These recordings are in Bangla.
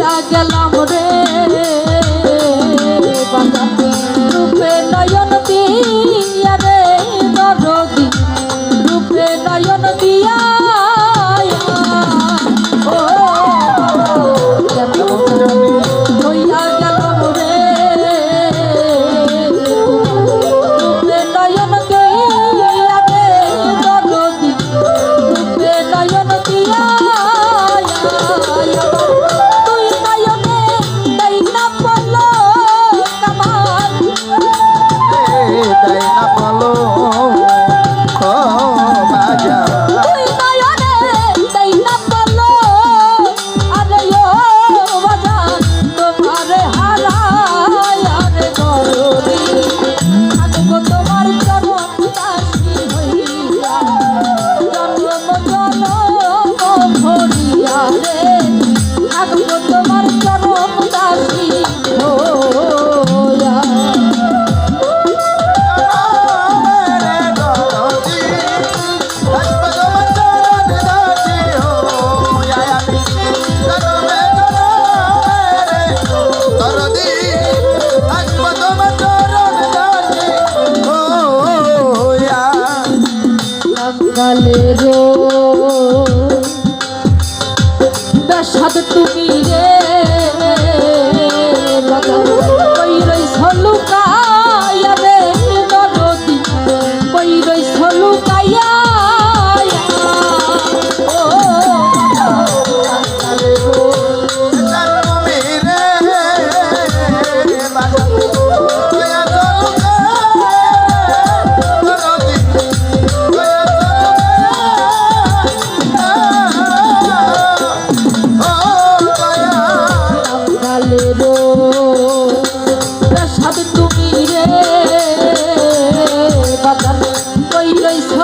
ভুলা গেলাম রে। সাথে তুমি রে।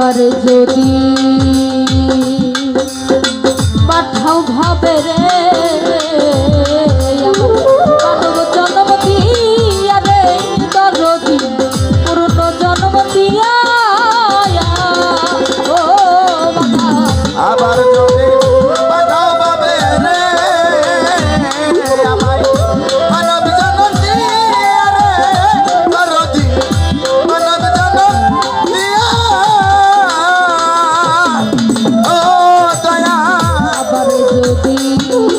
আবার যদি দিন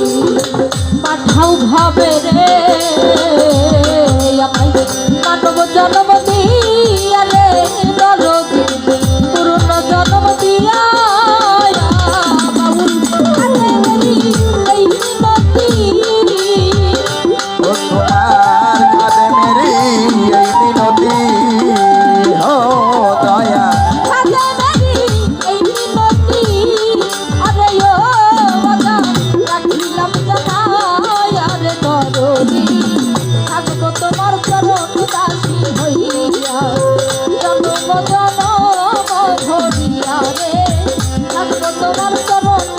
জন্ম জন্ম ধরিয়া রে। থাকব তোমার চরণ।